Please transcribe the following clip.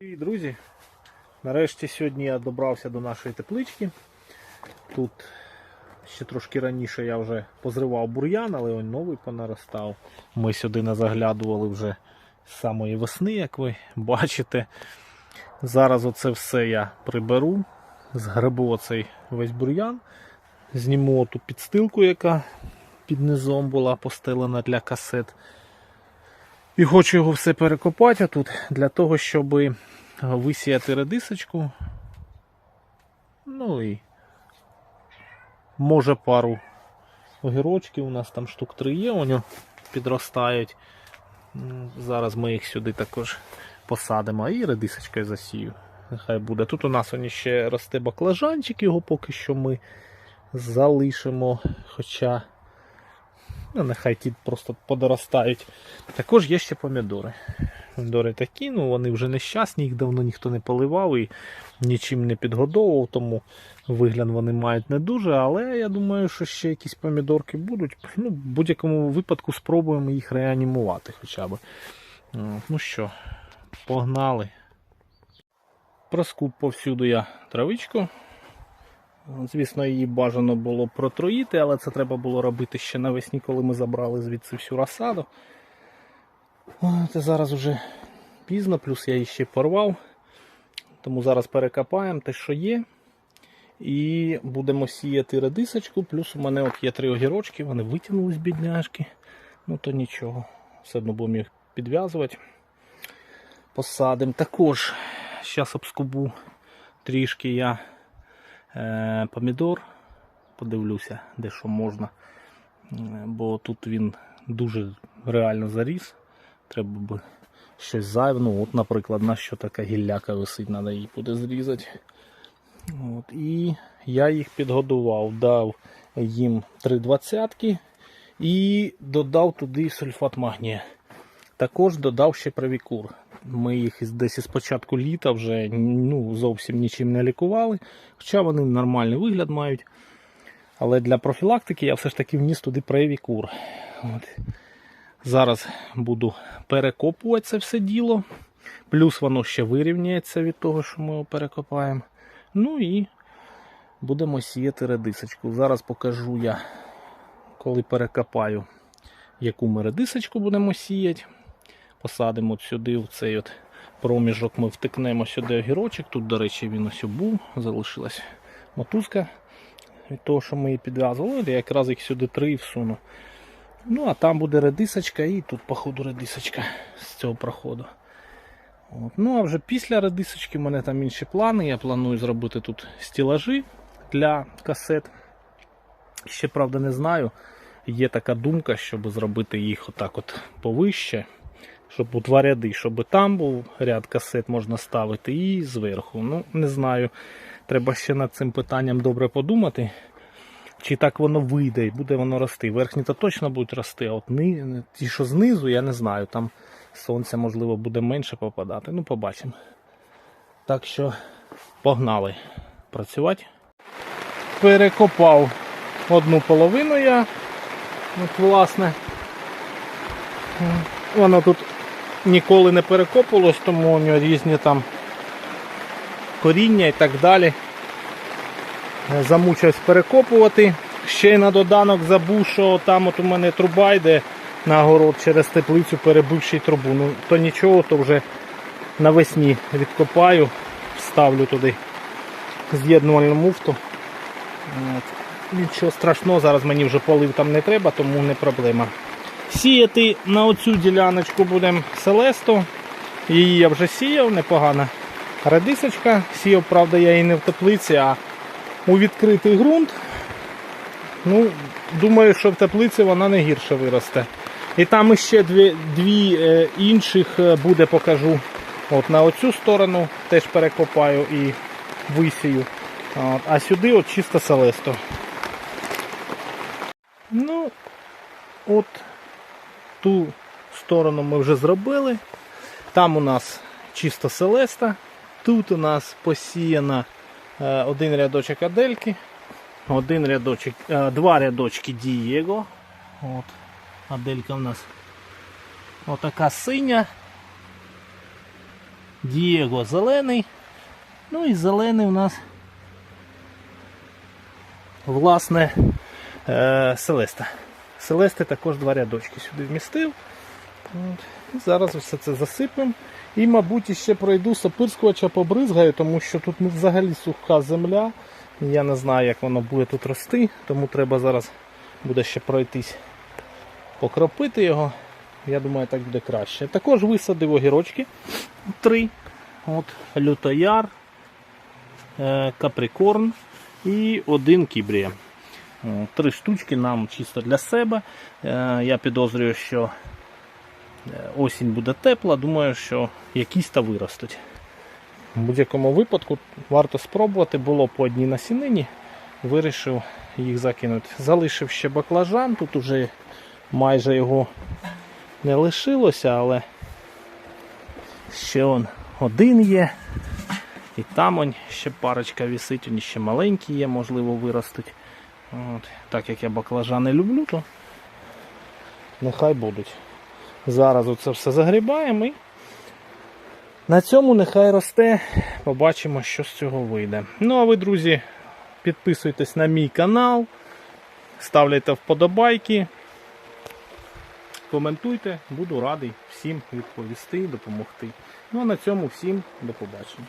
І, друзі, нарешті сьогодні я добрався до нашої теплички. Тут ще трошки раніше я вже позривав бур'ян, але он новий понаростав. Ми сюди не заглядували вже з самої весни, як ви бачите. Зараз оце все я приберу, згребу оцей весь бур'ян, зніму ту підстилку, яка під низом була постелена для касет. І хочу його все перекопати тут для того, щоб висіяти редисочку. Ну і може пару огірочків. У нас там штук три є, вони підростають. Зараз ми їх сюди також посадимо і редисочкою засію. Нехай буде. Тут у нас он ще росте баклажанчик, його поки що ми залишимо. Хоча Ну, нехай ті просто подоростають. Також є ще помідори. Помідори такі, ну вони вже нещасні, їх давно ніхто не поливав і нічим не підгодовував, тому вигляд вони мають не дуже, але я думаю, що ще якісь помідорки будуть. Ну, в будь-якому випадку спробуємо їх реанімувати хоча б. Ну що, погнали. Проскуп повсюду я травичку. Звісно, її бажано було протруїти, але це треба було робити ще навесні, коли ми забрали звідси всю розсаду. Це зараз уже пізно, плюс я її ще порвав. Тому зараз перекопаємо те, що є. І будемо сіяти редисочку. Плюс у мене от є три огірочки, вони витягнулись бідняшки. Ну то нічого. Все одно будемо їх підв'язувати. Посадимо. Також зараз обскубу трішки я помідор. Подивлюся, де що можна. Е, Бо тут він дуже реально заріс. Треба би щось зайве. Ну, от, наприклад, на що така гілляка висить, треба її буде зрізати. От, і я їх підгодував, дав їм три двадцятки і додав туди сульфат магнія. Також додав ще правікур. Ми їх десь із початку літа вже ну, зовсім нічим не лікували, хоча вони нормальний вигляд мають. Але для профілактики я все ж таки вніс туди правікур. От. Зараз буду перекопувати це все діло. Плюс воно ще вирівняється від того, що ми його перекопаємо. Ну і будемо сіяти редисочку. Зараз покажу я, коли перекопаю, яку ми редисочку будемо сіяти. Посадимо сюди, в цей от проміжок ми втикнемо сюди огірочок. Тут, до речі, він ось був, залишилась мотузка від того, що ми її підв'язували. Я якраз їх сюди три всуну. Ну, а там буде редисочка і тут, походу, редисочка з цього проходу. От. Ну, а вже після редисочки в мене там інші плани. Я планую зробити тут стілажі для касет. Ще правда не знаю. Є така думка, щоб зробити їх отак от повище, щоб у два ряди, щоб там був ряд касет можна ставити і зверху. Ну, не знаю. Треба ще над цим питанням добре подумати. Чи так воно вийде і буде воно рости. Верхні то точно будуть рости, а от ни... ті, що знизу, я не знаю. Там сонця, можливо, буде менше попадати. Ну, побачимо. Так що погнали працювати. Перекопав одну половину я. От, власне. Воно тут ніколи не перекопувалось, тому у нього різні там коріння і так далі. Е, Замучився перекопувати. Ще й на доданок забув, що там от у мене труба йде на город через теплицю, перебивши трубу. Ну то нічого, то вже навесні відкопаю, вставлю туди з'єднувальну муфту. Нічого страшного, зараз мені вже полив там не треба, тому не проблема. Сіяти на оцю діляночку будемо селесту. Її я вже сіяв, непогана редисочка. Сіяв, правда, я її не в теплиці, а у відкритий ґрунт. Ну, думаю, що в теплиці вона не гірше виросте. І там іще дві, дві е, інших е, буде, покажу. От на оцю сторону теж перекопаю і висію. От, а сюди от чисто селесто. Ну, от ту сторону ми вже зробили. Там у нас чисто селеста. Тут у нас посіяна е, один рядочок Адельки, один рядочок, е, два рядочки Дієго. От. Аделька у нас отака синя. Дієго зелений. Ну і зелений у нас власне е, Селеста. Селести також два рядочки сюди вмістив. І зараз все це засипемо. І, мабуть, ще пройду сапирскувача побризгаю, тому що тут взагалі суха земля. Я не знаю, як воно буде тут рости, тому треба зараз буде ще пройтись, покропити його. Я думаю, так буде краще. Також висадив огірочки три. От, лютояр, е, каприкорн і один кібрія. О, Три штучки нам чисто для себе. Е, Я підозрюю, що е, осінь буде тепла, думаю, що якісь та виростуть. В будь-якому випадку варто спробувати, було по одній насінині, вирішив їх закинути. Залишив ще баклажан, тут уже майже його не лишилося, але ще он один є. І там он ще парочка висить, вони ще маленькі є, можливо, виростуть. От. Так як я баклажани люблю, то нехай будуть. Зараз оце все загрібаємо і на цьому нехай росте. Побачимо, що з цього вийде. Ну а ви, друзі, підписуйтесь на мій канал, ставляйте вподобайки, коментуйте, буду радий всім відповісти, і допомогти. Ну а на цьому всім до побачення.